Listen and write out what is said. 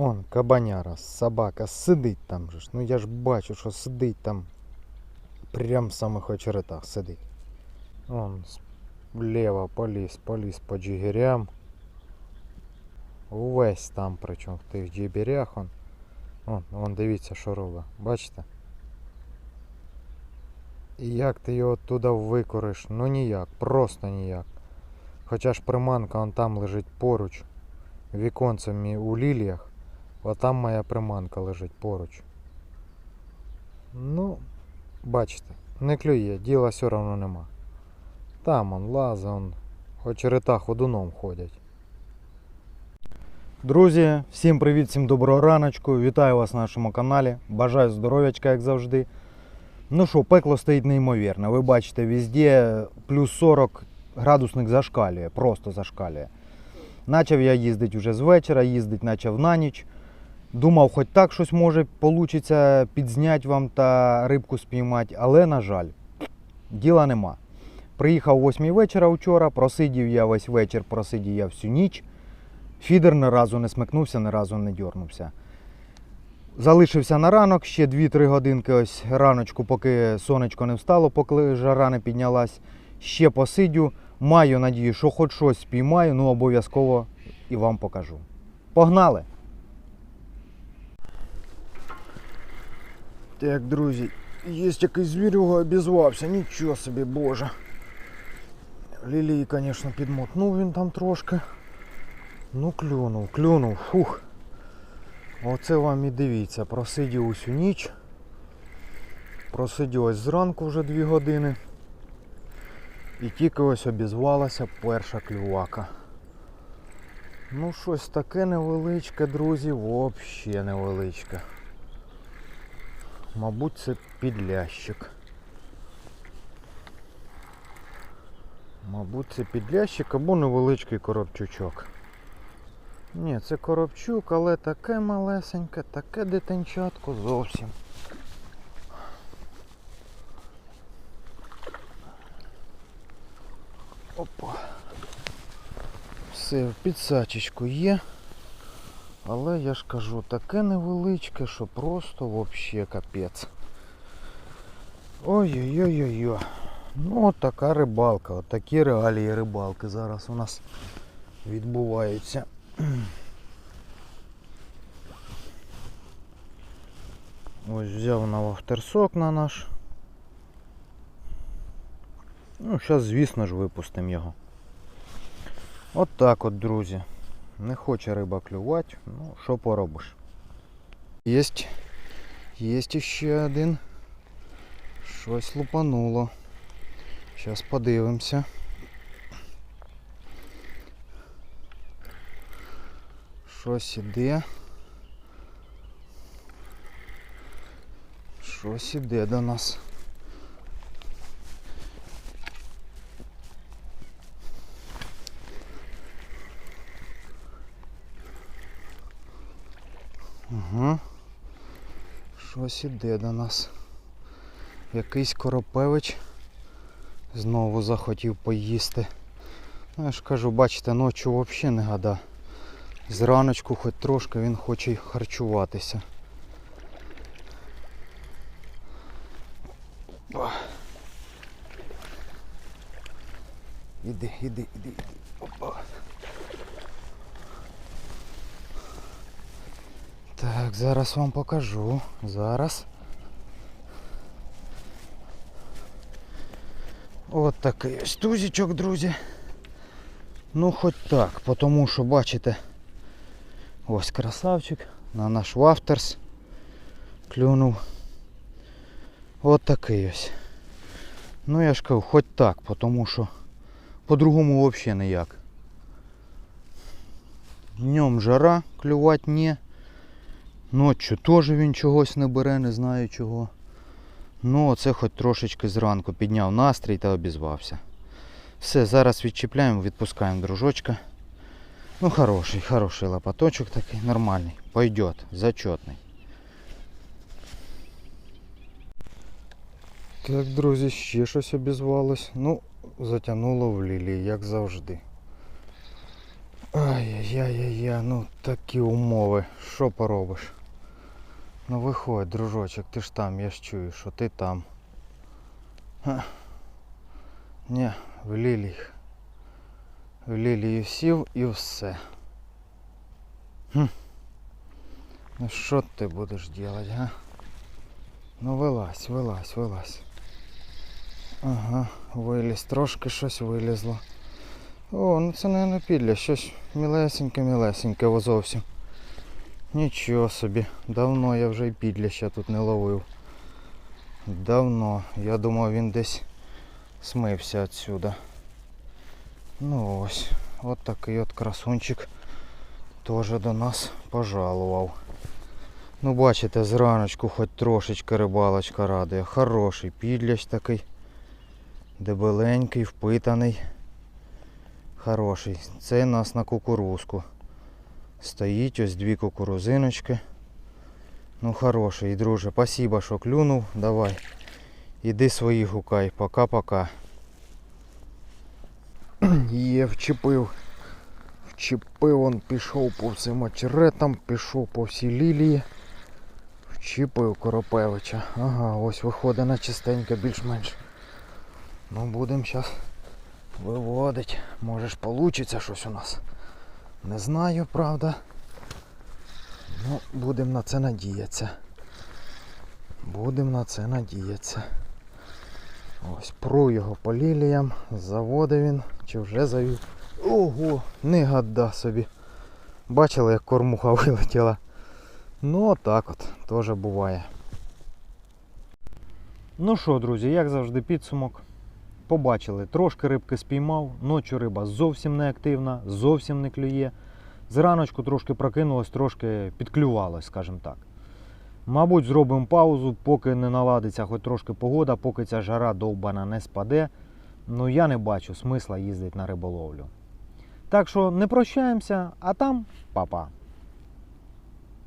Он, кабаняра, собака, сидить там же ж. Ну я ж бачу, що сидить там. Прям в самих очеретах сидить. Он вліво поліз, поліз по джигерям. Увесь там, причому в тих джиберях он. Он, вон дивіться, що робить. Бачите? І як ти його туди викориш? Ну ніяк, просто ніяк. Хоча ж приманка он там лежить поруч. Віконцем у ліліях. Отам моя приманка лежить поруч. Ну, бачите, не клює, діла все одно нема. Там он лаза, он очерета ходуном ходять. Друзі, всім привіт, всім доброго раночку. Вітаю вас на нашому каналі. Бажаю здоров'ячка, як завжди. Ну що, пекло стоїть неймовірно. Ви бачите, везде плюс 40 градусник зашкалює, просто зашкалює. Начав я їздити вже з вечора, їздити почав на ніч. Думав, хоч так щось може вийде підзняти вам та рибку спіймати, але, на жаль, діла нема. Приїхав о 8 вечора вчора, просидів я весь вечір, просидів я всю ніч. Фідер ні разу не смикнувся, ні разу не дьорнувся. Залишився на ранок, ще 2-3 годинки ось раночку, поки сонечко не встало, поки жара не піднялась. Ще посидю. Маю надію, що хоч щось спіймаю, ну обов'язково і вам покажу. Погнали! Так, друзі, є якийсь звірюга обізвався, нічого собі, боже. Лілії, звісно, підмотнув він там трошки. Ну, клюнув, клюнув, фух. Оце вам і дивіться, просидів усю ніч. Просидів ось зранку вже 2 години. І тільки ось обізвалася перша клювака. Ну, щось таке невеличке, друзі, взагалі невеличке. Мабуть, це підлящик. Мабуть, це підлящик або невеличкий коробчучок. Ні, це коробчук, але таке малесеньке, таке дитинчатко зовсім. Опа. Все, в підсачечку є. Але я ж кажу, таке невеличке, що просто вообще капець. Ой-ой-ой-ой-ой. Ну от така рибалка, от такі реалії рибалки зараз у нас відбуваються. Ось взяв на вахтерсок на наш. Ну, зараз, звісно ж, випустимо його. От так от, друзі. Не хоче риба клювати, ну що поробиш. Єсть. Єсть ще один. Щось лупануло. Зараз подивимося. Щось іде. Щось іде до нас. Ага. Щось іде до нас. Якийсь коропевич знову захотів поїсти. Ну, я ж кажу, бачите, ночі взагалі не гада. Зраночку хоч трошки він хоче харчуватися. Іди, іди, іди, іди. Опа. Так, зараз вам покажу. Зараз. От такий ось тузічок, друзі. Ну хоч так, тому що бачите, ось красавчик на наш вафтерс клюнув. От такий ось. Ну я ж кажу, хоч так, тому що по-другому взагалі ніяк. Днем жара, клювати не. Ночі теж він чогось не бере, не знаю чого. Ну, оце хоч трошечки зранку підняв настрій та обізвався. Все, зараз відчіпляємо, відпускаємо дружочка. Ну, хороший, хороший лопаточок такий, нормальний. Пойдет, зачетний. Так, друзі, ще щось обізвалось. Ну, затягнуло в лілії, як завжди. Ай-яй-яй-яй, ну такі умови. Що поробиш? Ну виходь, дружочок, ти ж там, я ж чую, що ти там. Ха. Ні, в лілії. В лілії сів і все. Хм. Ну що ти будеш делать, га? Ну вилазь, вилазь, вилазь. Ага, виліз, трошки щось вилізло. О, ну це не підля, щось мілесеньке, мілесеньке зовсім. Нічого собі, давно я вже і підляща тут не ловив. Давно. Я думав він десь смився отсюда. Ну ось, от такий от красунчик теж до нас пожалував. Ну бачите, зраночку хоч трошечки рибалочка радує. Хороший підлящ такий. Дебеленький, впитаний. Хороший. Це у нас на кукурузку. Стоїть ось дві кукурузиночки. Ну хороший, друже, спасибо, що клюнув. Давай. Іди свої гукай. Пока-пока. Є, вчепив. Вчепив, он пішов по всім очеретам, пішов по всій лілії. Вчепив Коропевича. Ага, ось виходить на чистеньке більш-менш. Ну будемо зараз виводить. Може ж получиться щось у нас. Не знаю, правда. Ну, будемо на це надіятися. Будемо на це надіятися. Ось пру його по ліліям. Заводив він. Чи вже завів. Ого, не гадда собі. Бачили, як кормуха вилетіла. Ну, отак от, теж буває. Ну що, друзі, як завжди, підсумок. Побачили, трошки рибки спіймав, ночі риба зовсім не активна, зовсім не клює. Зраночку трошки прокинулось, трошки підклювалось, скажімо так. Мабуть, зробимо паузу, поки не наладиться хоч трошки погода, поки ця жара довбана не спаде. Ну я не бачу смисла їздити на риболовлю. Так що не прощаємося, а там па-па.